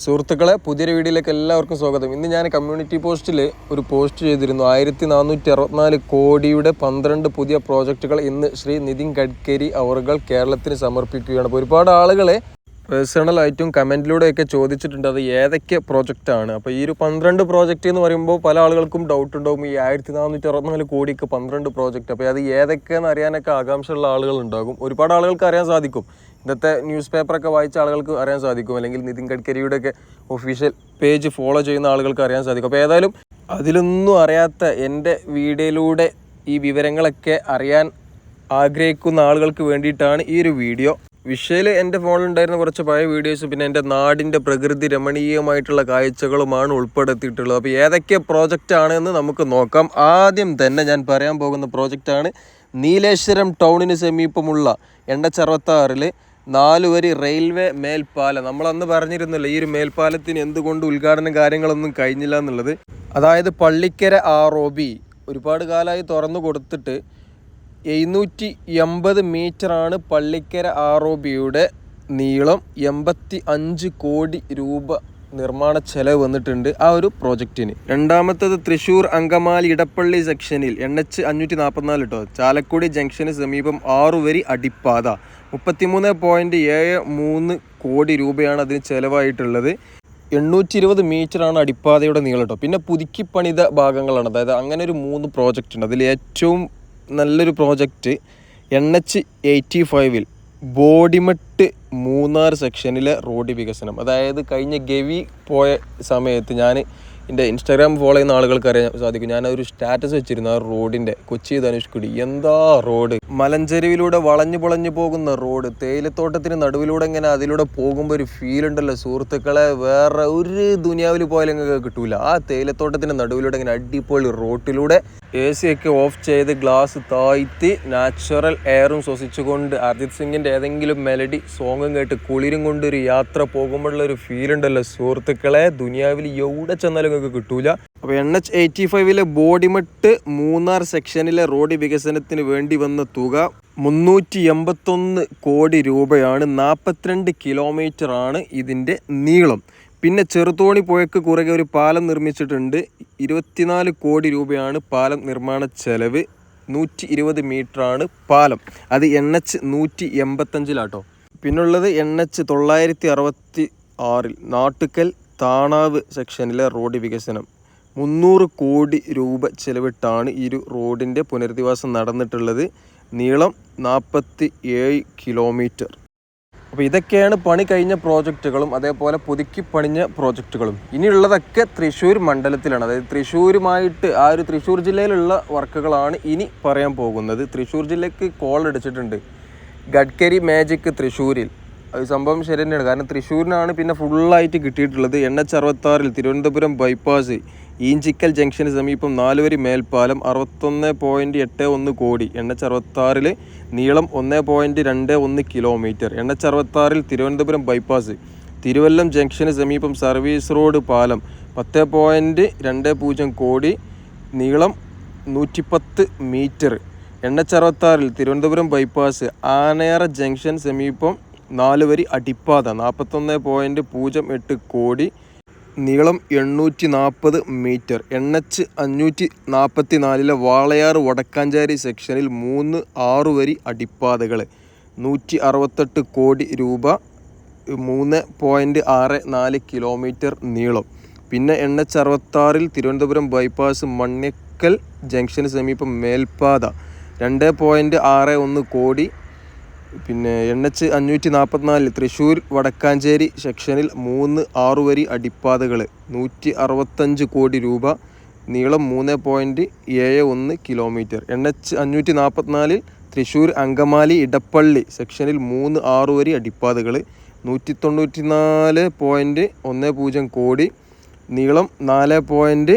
സുഹൃത്തുക്കളെ പുതിയൊരു വീഡിയോയിലേക്ക് എല്ലാവർക്കും സ്വാഗതം. ഇന്ന് ഞാൻ കമ്മ്യൂണിറ്റി പോസ്റ്റിൽ ഒരു പോസ്റ്റ് ചെയ്തിരുന്നു. ആയിരത്തി നാനൂറ്റി അറുപത്തിനാല് കോടിയുടെ പന്ത്രണ്ട് പുതിയ പ്രോജക്റ്റുകൾ ഇന്ന് ശ്രീ നിതിൻ ഗഡ്കരി അവർകൾ കേരളത്തിന് സമർപ്പിക്കുകയാണ്. അപ്പോൾ ഒരുപാട് ആളുകളെ പേഴ്സണലായിട്ടും കമന്റിലൂടെയൊക്കെ ചോദിച്ചിട്ടുണ്ട് അത് ഏതൊക്കെ പ്രോജക്റ്റാണ്. അപ്പോൾ ഈ ഒരു പന്ത്രണ്ട് പ്രോജക്റ്റ് എന്ന് പറയുമ്പോൾ പല ആളുകൾക്കും ഡൗട്ട് ഉണ്ടാവും. ഈ ആയിരത്തി നാനൂറ്റി അറുപത്തിനാല് കോടിക്ക് പന്ത്രണ്ട് പ്രോജക്റ്റ്. അപ്പോൾ അത് ഏതൊക്കെയെന്ന് അറിയാനൊക്കെ ആകാംക്ഷയുള്ള ആളുകൾ ഉണ്ടാകും ഒരുപാട് ആളുകൾക്ക് അറിയാൻ സാധിക്കും. ഇന്നത്തെ ന്യൂസ് പേപ്പറൊക്കെ വായിച്ച ആളുകൾക്ക് അറിയാൻ സാധിക്കും. അല്ലെങ്കിൽ നിതിൻ ഗഡ്കരിയുടെ ഒക്കെ ഒഫീഷ്യൽ പേജ് ഫോളോ ചെയ്യുന്ന ആളുകൾക്ക് അറിയാൻ സാധിക്കും. അപ്പോൾ ഏതായാലും അതിലൊന്നും അറിയാത്ത എന്റെ വീഡിയോയിലൂടെ ഈ വിവരങ്ങളൊക്കെ അറിയാൻ ആഗ്രഹിക്കുന്ന ആളുകൾക്ക് വേണ്ടിയിട്ടാണ് ഈ ഒരു വീഡിയോ. വിഷയിൽ എന്റെ ഫോണിൽ ഉണ്ടായിരുന്ന കുറച്ച് പഴയ വീഡിയോസ് പിന്നെ എന്റെ നാടിന്റെ പ്രകൃതി രമണീയമായിട്ടുള്ള കാഴ്ചകളുമാണ് ഉൾപ്പെടുത്തിയിട്ടുള്ളത്. അപ്പോൾ ഏതൊക്കെ പ്രോജക്റ്റ് ആണെന്ന് നമുക്ക് നോക്കാം. ആദ്യം തന്നെ ഞാൻ പറയാൻ പോകുന്ന പ്രോജക്റ്റാണ് നീലേശ്വരം ടൗണിന് സമീപമുള്ള എണ്ണച്ചറുപത്താറിൽ നാലുവരി റെയിൽവേ മേൽപ്പാലം. നമ്മളന്ന് പറഞ്ഞിരുന്നല്ലോ ഈ ഒരു മേൽപ്പാലത്തിന് എന്തുകൊണ്ട് ഉദ്ഘാടനം കാര്യങ്ങളൊന്നും കഴിഞ്ഞില്ല എന്നുള്ളത്. അതായത് പള്ളിക്കര ആർ ഒ ബി ഒരുപാട് കാലമായി തുറന്നു കൊടുത്തിട്ട് എഴുന്നൂറ്റി എൺപത് മീറ്ററാണ് പള്ളിക്കര ആർ ഒ ബിയുടെ നീളം. എൺപത്തി അഞ്ച് കോടി രൂപ നിർമ്മാണ ചെലവ് വന്നിട്ടുണ്ട് ആ ഒരു പ്രോജക്റ്റിന്. രണ്ടാമത്തത് തൃശ്ശൂർ അങ്കമാലി ഇടപ്പള്ളി സെക്ഷനിൽ എൻ എച്ച് അഞ്ഞൂറ്റി നാൽപ്പത്തിനാല് കേട്ടോ ചാലക്കുടി ജംഗ്ഷന് സമീപം ആറുവരി അടിപ്പാത. മുപ്പത്തിമൂന്ന് പോയിന്റ് ഏഴ് മൂന്ന് കോടി രൂപയാണ് അതിന് ചിലവായിട്ടുള്ളത്. എണ്ണൂറ്റി ഇരുപത് മീറ്ററാണ് അടിപ്പാതയുടെ നീളം കേട്ടോ പിന്നെ പുതുക്കി പണിത ഭാഗങ്ങളാണ്. അതായത് അങ്ങനെ ഒരു മൂന്ന് പ്രോജക്റ്റ് ഉണ്ട്. അതിൽ ഏറ്റവും നല്ലൊരു പ്രോജക്റ്റ് എൻ എച്ച് എയ്റ്റി ഫൈവിൽ ബോഡിമെട്ട് മൂന്നാർ സെക്ഷനിലെ റോഡ് വികസനം. അതായത് കഴിഞ്ഞ ഗവി പോയ സമയത്ത് ഞാൻ എന്റെ ഇൻസ്റ്റാഗ്രാം ഫോളോ ചെയ്യുന്ന ആളുകൾക്ക് അറിയാൻ സാധിക്കും. ഞാൻ ഒരു സ്റ്റാറ്റസ് വെച്ചിരുന്നു ആ റോഡിന്റെ. കൊച്ചി ധനുഷ്കുടി എന്താ റോഡ്? മലഞ്ചെരുവിലൂടെ വളഞ്ഞു പൊളഞ്ഞു പോകുന്ന റോഡ്. തേയിലത്തോട്ടത്തിന് നടുവിലൂടെ ഇങ്ങനെ അതിലൂടെ പോകുമ്പോൾ ഒരു ഫീൽ ഉണ്ടല്ലോ സുഹൃത്തുക്കളെ. വേറെ ഒരു ദുനിയാവിൽ പോയാലും കിട്ടൂല. ആ തേയിലത്തോട്ടത്തിന് നടുവിലൂടെ ഇങ്ങനെ അടിപൊളി റോട്ടിലൂടെ എ സി ഒക്കെ ഓഫ് ചെയ്ത് ഗ്ലാസ് താഴ്ത്തി നാച്ചുറൽ എയറും ശ്വസിച്ചുകൊണ്ട് അർജിത് സിംഗിന്റെ ഏതെങ്കിലും മെലഡി സോങ്ങും കേട്ട് കുളിരും കൊണ്ട് ഒരു യാത്ര പോകുമ്പോഴുള്ള ഒരു ഫീൽ ഉണ്ടല്ലോ സുഹൃത്തുക്കളെ. ദുനിയാവിൽ എവിടെ ചെന്നാലും നിങ്ങൾക്ക് കിട്ടൂല. അപ്പോൾ എൻ എച്ച് എയ്റ്റി ഫൈവിലെ ബോഡിമെട്ട് മൂന്നാർ സെക്ഷനിലെ റോഡ് വികസനത്തിന് വേണ്ടി വന്ന തുക മുന്നൂറ്റി എൺപത്തൊന്ന് കോടി രൂപയാണ്. നാൽപ്പത്തിരണ്ട് കിലോമീറ്റർ ആണ് ഇതിന്റെ നീളം. പിന്നെ ചെറുതോണി പുഴയ്ക്ക് കുറുകെ ഒരു പാലം നിർമ്മിച്ചിട്ടുണ്ട്. ഇരുപത്തിനാല് കോടി രൂപയാണ് പാലം നിർമ്മാണ ചെലവ്. നൂറ്റി ഇരുപത് മീറ്ററാണ് പാലം. അത് എൻ എച്ച് നൂറ്റി എൺപത്തഞ്ചിലാട്ടോ പിന്നുള്ളത് എൻ എച്ച് തൊള്ളായിരത്തി അറുപത്തി ആറിൽ നാട്ടുക്കൽ താണാവ് സെക്ഷനിലെ റോഡ് വികസനം. മുന്നൂറ് കോടി രൂപ ചെലവിട്ടാണ് ഈ ഒരു റോഡിന്റെ പുനരധിവാസം നടന്നിട്ടുള്ളത്. നീളം നാൽപ്പത്തി ഏഴ് കിലോമീറ്റർ. അപ്പോൾ ഇതൊക്കെയാണ് പണി കഴിഞ്ഞ പ്രോജക്റ്റുകളും അതേപോലെ പുതുക്കി പണിഞ്ഞ പ്രോജക്റ്റുകളും. ഇനിയുള്ളതൊക്കെ തൃശ്ശൂർ മണ്ഡലത്തിലാണ്. അതായത് തൃശ്ശൂരുമായിട്ട് ആ ഒരു തൃശ്ശൂർ ജില്ലയിലുള്ള വർക്കുകളാണ് ഇനി പറയാൻ പോകുന്നത്. തൃശ്ശൂർ ജില്ലയ്ക്ക് കോൾ അടിച്ചിട്ടുണ്ട് ഗഡ്കരി മാജിക് തൃശ്ശൂരിൽ. സംഭവം ശരി തന്നെയാണ് കാരണം തൃശ്ശൂരിനാണ് പിന്നെ ഫുള്ളായിട്ട് കിട്ടിയിട്ടുള്ളത് എൻ എച്ച് അറുപത്താറിൽ തിരുവനന്തപുരം ബൈപ്പാസ് ഈഞ്ചിക്കൽ ജംഗ്ഷന് സമീപം നാലുവരി മേൽപ്പാലം അറുപത്തൊന്ന് പോയിന്റ് എട്ട് ഒന്ന് കോടി. എൻ എച്ച് അറുപത്താറിൽ നീളം ഒന്ന് പോയിന്റ് രണ്ട് ഒന്ന് കിലോമീറ്റർ എൻ എച്ച് അറുപത്താറിൽ തിരുവനന്തപുരം ബൈപ്പാസ് തിരുവല്ലം ജംഗ്ഷന് സമീപം സർവീസ് റോഡ് പാലം പത്ത് പോയിന്റ് രണ്ട് പൂജ്യം കോടി. നീളം നൂറ്റിപ്പത്ത് മീറ്റർ എൻ എച്ച് അറുപത്താറിൽ തിരുവനന്തപുരം ബൈപ്പാസ് ആനയറ ജംഗ്ഷൻ സമീപം നാല് വരി അടിപ്പാത. നാൽപ്പത്തൊന്ന് പോയിന്റ് പൂജ്യം എട്ട് കോടി. നീളം എണ്ണൂറ്റി നാൽപ്പത് മീറ്റർ എൻ എച്ച് അഞ്ഞൂറ്റി നാൽപ്പത്തി നാലിലെ വാളയാർ വടക്കാഞ്ചേരി സെക്ഷനിൽ മൂന്ന് ആറ് വരി അടിപ്പാതകൾ. നൂറ്റി അറുപത്തെട്ട് കോടി രൂപ മൂന്ന് പോയിന്റ് ആറ് നാല് കിലോമീറ്റർ നീളം. പിന്നെ എൻ എച്ച് അറുപത്താറിൽ തിരുവനന്തപുരം ബൈപ്പാസ് മണ്ണിക്കൽ ജംഗ്ഷന് സമീപം മേൽപ്പാത. രണ്ട് പോയിന്റ് ആറ് ഒന്ന് കോടി പിന്നെ എൻ എച്ച് അഞ്ഞൂറ്റി നാൽപ്പത്തിനാലിൽ തൃശ്ശൂർ വടക്കാഞ്ചേരി സെക്ഷനിൽ മൂന്ന് ആറുവരി അടിപ്പാതകൾ നൂറ്റി അറുപത്തഞ്ച് കോടി രൂപ നീളം മൂന്ന് പോയിന്റ് ഏഴ് ഒന്ന് കിലോമീറ്റർ എൻ എച്ച് അഞ്ഞൂറ്റി നാൽപ്പത്തിനാലിൽ തൃശ്ശൂർ അങ്കമാലി ഇടപ്പള്ളി സെക്ഷനിൽ മൂന്ന് ആറുവരി അടിപ്പാതകൾ നൂറ്റി തൊണ്ണൂറ്റി നാല് പോയിന്റ് ഒന്ന് പൂജ്യം കോടി നീളം നാല് പോയിന്റ്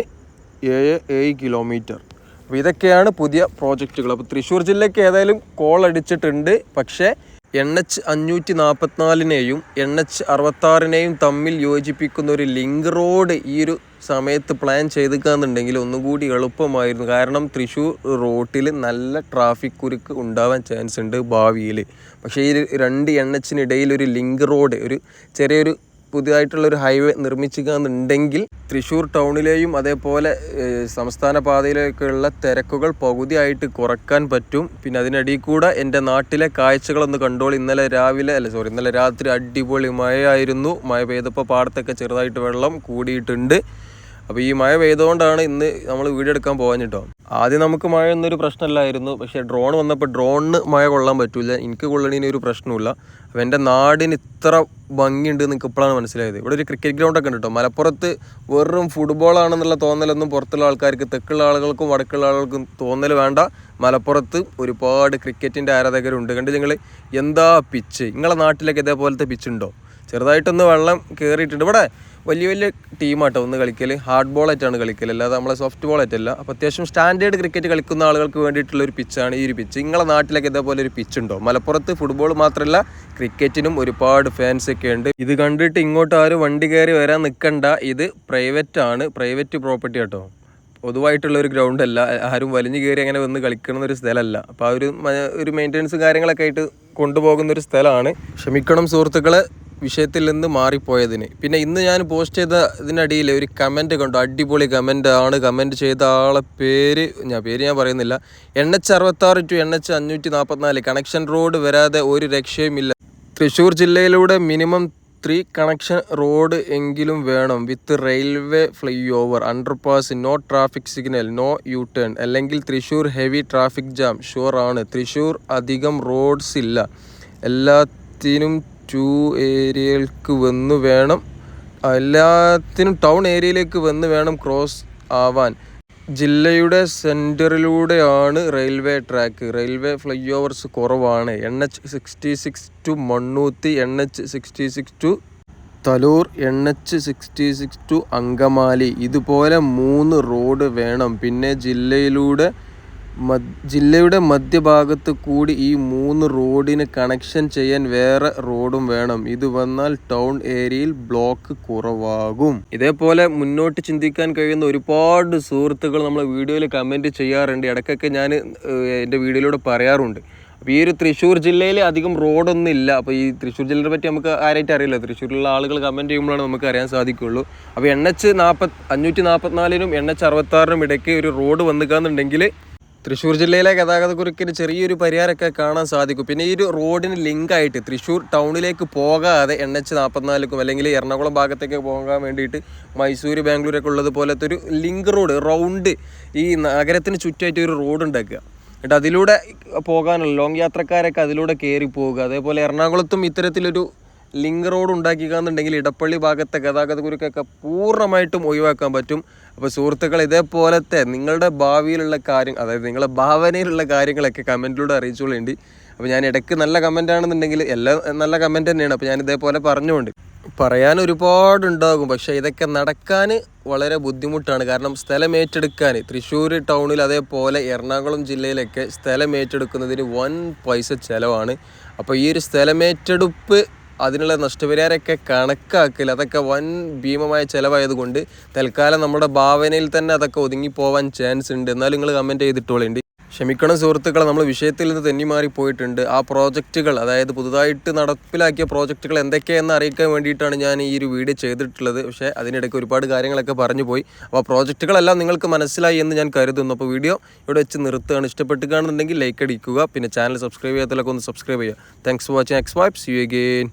ഏഴ് ഏഴ് കിലോമീറ്റർ അപ്പോൾ ഇതൊക്കെയാണ് പുതിയ പ്രോജക്റ്റുകൾ. അപ്പോൾ തൃശ്ശൂർ ജില്ലയ്ക്ക് ഏതായാലും കോൾ അടിച്ചിട്ടുണ്ട്. പക്ഷേ എൻ എച്ച് അഞ്ഞൂറ്റി നാൽപ്പത്തിനാലിനെയും എൻ എച്ച് അറുപത്താറിനെയും തമ്മിൽ യോജിപ്പിക്കുന്ന ഒരു ലിങ്ക് റോഡ് ഈ ഒരു സമയത്ത് പ്ലാൻ ചെയ്തിക്കാന്നുണ്ടെങ്കിൽ ഒന്നും കൂടി എളുപ്പമായിരുന്നു. കാരണം തൃശ്ശൂർ റോട്ടിൽ നല്ല ട്രാഫിക് കുരുക്ക് ഉണ്ടാവാൻ ചാൻസ് ഉണ്ട് ഭാവിയിൽ. പക്ഷേ ഈ രണ്ട് എൻ എച്ചിനിടയിൽ ഒരു ലിങ്ക് റോഡ് ഒരു ചെറിയൊരു പുതിയതായിട്ടുള്ള ഒരു ഹൈവേ എന്നുണ്ടെങ്കിൽ തൃശ്ശൂർ ടൗണിലെയും അതേപോലെ സംസ്ഥാന പാതയിലേക്കുള്ള തിരക്കുകൾ പകുതിയായിട്ട് കുറയ്ക്കാൻ പറ്റും. പിന്നെ അതിനടിയിൽ കൂടെ എന്റെ നാട്ടിലെ കാഴ്ചകളൊന്ന് കണ്ടോൾ. ഇന്നലെ രാവിലെ അല്ല സോറി ഇന്നലെ രാത്രി അടിപൊളി മഴയായിരുന്നു. മഴ പെയ്തപ്പോൾ പാടത്തൊക്കെ ചെറുതായിട്ട് വെള്ളം കൂടിയിട്ടുണ്ട്. അപ്പോൾ ഈ മഴ പെയ്തുകൊണ്ടാണ് ഇന്ന് നമ്മൾ വീഡിയോ എടുക്കാൻ പോകാൻ കേട്ടോ. ആദ്യം നമുക്ക് മഴ എന്നൊരു പ്രശ്നമല്ലായിരുന്നു പക്ഷേ ഡ്രോൺ വന്നപ്പോൾ ഡ്രോണിന് മഴ കൊള്ളാൻ പറ്റില്ല എനിക്ക് കൊള്ളണീന് ഒരു പ്രശ്നമില്ല അപ്പോൾ എന്റെ നാടിന് ഇത്ര ഭംഗിയുണ്ട് നിങ്ങൾക്ക് ഇപ്പോഴാണ് മനസ്സിലായത്. ഇവിടെ ഒരു ക്രിക്കറ്റ് ഗ്രൗണ്ടൊക്കെ ഉണ്ട്? കേട്ടോ മലപ്പുറത്ത് വെറും ഫുട്ബോളാണെന്നുള്ള തോന്നലൊന്നും പുറത്തുള്ള ആൾക്കാർക്ക് തെക്കുള്ള ആളുകൾക്കും വടക്കുള്ള ആളുകൾക്കും തോന്നൽ വേണ്ട. മലപ്പുറത്ത് ഒരുപാട് ക്രിക്കറ്റിന്റെ ആരാധകരുണ്ട്. കണ്ട് നിങ്ങൾ എന്താ പിച്ച് നിങ്ങളെ നാട്ടിലൊക്കെ ഇതേപോലത്തെ പിച്ചുണ്ടോ ചെറുതായിട്ടൊന്ന് വെള്ളം കയറിയിട്ടുണ്ട് ഇവിടെ വലിയ വലിയ ടീമാട്ടോ ഒന്ന് കളിക്കൽ ഹാർഡ് ബോളായിട്ടാണ് കളിക്കൽ അല്ലാതെ നമ്മളെ സോഫ്റ്റ് ബോളായിട്ടല്ല അപ്പോൾ അത്യാവശ്യം സ്റ്റാൻഡേർഡ് ക്രിക്കറ്റ് കളിക്കുന്ന ആളുകൾക്ക് വേണ്ടിയിട്ടുള്ള ഒരു പിച്ചാണ് ഈ ഒരു പിച്ച് നിങ്ങളെ നാട്ടിലൊക്കെ ഇതേപോലെ ഒരു പിച്ച് ഉണ്ടോ? മലപ്പുറത്ത് ഫുട്ബോൾ മാത്രമല്ല ക്രിക്കറ്റിനും ഒരുപാട് ഫാൻസ് ഒക്കെ ഉണ്ട്. ഇത് കണ്ടിട്ട് ഇങ്ങോട്ട് ആരും വണ്ടി കയറി വരാൻ നിൽക്കണ്ട ഇത് പ്രൈവറ്റ് ആണ്. പ്രൈവറ്റ് പ്രോപ്പർട്ടി കേട്ടോ പൊതുവായിട്ടുള്ള ഒരു ഗ്രൗണ്ട് അല്ല. ആരും വലിഞ്ഞു കയറി അങ്ങനെ വന്ന് കളിക്കുന്ന ഒരു സ്ഥലമല്ല അപ്പോൾ ആ ഒരു ഒരു മെയിന്റെനൻസ് കാര്യങ്ങളൊക്കെ ആയിട്ട് കൊണ്ടുപോകുന്ന ഒരു സ്ഥലമാണ്. ക്ഷമിക്കണം സുഹൃത്തുക്കളെ. വിഷയത്തിൽ നിന്ന് മാറിപ്പോയതിന്. പിന്നെ ഇന്ന് ഞാൻ പോസ്റ്റ് ചെയ്ത ഇതിനടിയിൽ ഒരു കമന്റ് കണ്ടു. അടിപൊളി കമന്റ് ആണ്. കമന്റ് ചെയ്ത ആളെ പേര് ഞാൻ പേര് ഞാൻ പറയുന്നില്ല. എൻ എച്ച് അറുപത്താറ് ടു എൻ എച്ച് അഞ്ഞൂറ്റി നാൽപ്പത്തിനാല് കണക്ഷൻ റോഡ് വരാതെ ഒരു രക്ഷയുമില്ല തൃശ്ശൂർ ജില്ലയിലൂടെ മിനിമം ത്രീ കണക്ഷൻ റോഡ് എങ്കിലും വേണം. With railway flyover underpass no traffic signal no U turn അല്ലെങ്കിൽ Thrissur heavy traffic jam sure ആണ്. തൃശ്ശൂർ അധികം റോഡ്സ് ഇല്ല. എല്ലാത്തിനും ടു ഏരിയകൾക്ക് വന്ന് വേണം. എല്ലാത്തിനും ടൗൺ ഏരിയയിലേക്ക് വന്ന് വേണം ക്രോസ് ആവാൻ. ജില്ലയുടെ സെന്ററിലൂടെയാണ് railway track railway flyovers കുറവാണ്. N H sixty six to Mannuthy N H sixty six to Thalore N H sixty six to Angamaly. ഇതുപോലെ മൂന്ന് റോഡ് വേണം. പിന്നെ ജില്ലയിലൂടെ ജില്ലയുടെ മധ്യഭാഗത്ത് കൂടി ഈ മൂന്ന് റോഡിന് കണക്ഷൻ ചെയ്യാൻ വേറെ റോഡും വേണം. ഇത് വന്നാൽ ടൗൺ ഏരിയയിൽ ബ്ലോക്ക് കുറവാകും. ഇതേപോലെ മുന്നോട്ട് ചിന്തിക്കാൻ കഴിയുന്ന ഒരുപാട് സുഹൃത്തുക്കൾ നമ്മളെ വീഡിയോയിൽ കമന്റ് ചെയ്യാറുണ്ട്. ഇടയ്ക്കൊക്കെ ഞാൻ എന്റെ വീഡിയോയിലൂടെ പറയാറുണ്ട്. അപ്പോൾ ഈ ഒരു തൃശ്ശൂർ ജില്ലയിൽ അധികം റോഡൊന്നും ഇല്ല. അപ്പോൾ ഈ തൃശ്ശൂർ ജില്ലയെ പറ്റി നമുക്ക് ആരായിട്ട് അറിയില്ല. തൃശ്ശൂരിലുള്ള ആളുകൾ കമന്റ് ചെയ്യുമ്പോഴാണ് നമുക്ക് അറിയാൻ സാധിക്കുകയുള്ളൂ അപ്പോൾ എൻ എച്ച് നാൽപ്പത് അഞ്ഞൂറ്റി നാൽപ്പത്തിനാലിനും എൻ എച്ച് അറുപത്താറിനും ഇടയ്ക്ക് ഒരു റോഡ് വന്നിക്കാന്നുണ്ടെങ്കിൽ തൃശ്ശൂർ ജില്ലയിലെ ഗതാഗതക്കുരുക്കിന് ചെറിയൊരു പരിഹാരമൊക്കെ കാണാൻ സാധിക്കും. പിന്നെ ഈ ഒരു റോഡിന് ലിങ്കായിട്ട് തൃശ്ശൂർ ടൗണിലേക്ക് പോകാതെ എൻ എച്ച് നാൽപ്പത്തിനാലിക്കും അല്ലെങ്കിൽ എറണാകുളം ഭാഗത്തേക്ക് പോകാൻ വേണ്ടിയിട്ട് മൈസൂർ ബാംഗ്ലൂരൊക്കെ ഉള്ളത് പോലത്തെ ഒരു ലിങ്ക് റോഡ് റൗണ്ട് ഈ നഗരത്തിന് ചുറ്റായിട്ട് ഒരു റോഡ് ഉണ്ടാക്കുക. എന്നിട്ട് അതിലൂടെ പോകാനുള്ള ലോങ് യാത്രക്കാരൊക്കെ അതിലൂടെ കയറി പോവുക. അതേപോലെ എറണാകുളത്തും ഇത്തരത്തിലൊരു ലിങ്ക് റോഡ് ഉണ്ടാക്കിക്കാന്നുണ്ടെങ്കിൽ ഇടപ്പള്ളി ഭാഗത്തെ ഗതാഗത കുരുക്കൊക്കെ പൂർണമായിട്ടും ഒഴിവാക്കാൻ പറ്റും. അപ്പോൾ സുഹൃത്തുക്കൾ ഇതേപോലത്തെ നിങ്ങളുടെ ഭാവിയിലുള്ള കാര്യം അതായത് നിങ്ങളുടെ ഭാവനയിലുള്ള കാര്യങ്ങളൊക്കെ കമന്റിലൂടെ അറിയിച്ചോളേണ്ടി. അപ്പോൾ ഞാൻ ഇടയ്ക്ക് നല്ല കമന്റ് ആണെന്നുണ്ടെങ്കിൽ എല്ലാം നല്ല കമന്റ് തന്നെയാണ്. അപ്പോൾ ഞാൻ ഇതേപോലെ പറഞ്ഞുകൊണ്ട് പറയാൻ ഒരുപാട് ഒരുപാടുണ്ടാകും. പക്ഷേ ഇതൊക്കെ നടക്കാൻ വളരെ ബുദ്ധിമുട്ടാണ്. കാരണം സ്ഥലം ഏറ്റെടുക്കാൻ തൃശ്ശൂർ ടൗണിൽ അതേപോലെ എറണാകുളം ജില്ലയിലൊക്കെ സ്ഥലം ഏറ്റെടുക്കുന്നതിന് വൻ പൈസ ചിലവാണ്. അപ്പോൾ ഈ ഒരു സ്ഥലമേറ്റെടുപ്പ് അതിനുള്ള നഷ്ടപരിഹാരമൊക്കെ കണക്കാക്കൽ അതൊക്കെ വൻ ഭീമമായ ചിലവായതുകൊണ്ട് തൽക്കാലം നമ്മുടെ ഭാവനയിൽ തന്നെ അതൊക്കെ ഒതുങ്ങി പോവാൻ ചാൻസ് ഉണ്ട്. എന്നാലും നിങ്ങൾ കമന്റ് ചെയ്തിട്ടോളുണ്ട്. ക്ഷമിക്കണം സുഹൃത്തുക്കളെ നമ്മൾ വിഷയത്തിൽ നിന്ന് തെന്നി മാറി പോയിട്ടുണ്ട്. ആ പ്രോജക്റ്റുകൾ അതായത് പുതുതായിട്ട് നടപ്പിലാക്കിയ പ്രോജക്റ്റുകൾ എന്തൊക്കെയെന്ന് അറിയിക്കാൻ വേണ്ടിയിട്ടാണ് ഞാൻ ഈ ഒരു വീഡിയോ ചെയ്തിട്ടുള്ളത്. പക്ഷേ അതിനിടയ്ക്ക് ഒരുപാട് കാര്യങ്ങളൊക്കെ പറഞ്ഞു പോയി. അപ്പോൾ ആ പ്രോജക്റ്റുകളെല്ലാം നിങ്ങൾക്ക് മനസ്സിലായി എന്ന് ഞാൻ കരുതുന്നു. അപ്പോൾ വീഡിയോ ഇവിടെ വെച്ച് നിർത്തുകയാണ്. ഇഷ്ടപ്പെട്ട് കാണുന്നുണ്ടെങ്കിൽ ലൈക്ക് അടിക്കുക. പിന്നെ ചാനൽ സബ്സ്ക്രൈബ് ചെയ്യാത്തതിലൊക്കെ ഒന്ന് സബ്സ്ക്രൈബ് ചെയ്യുക. Thanks for watching X vibes you again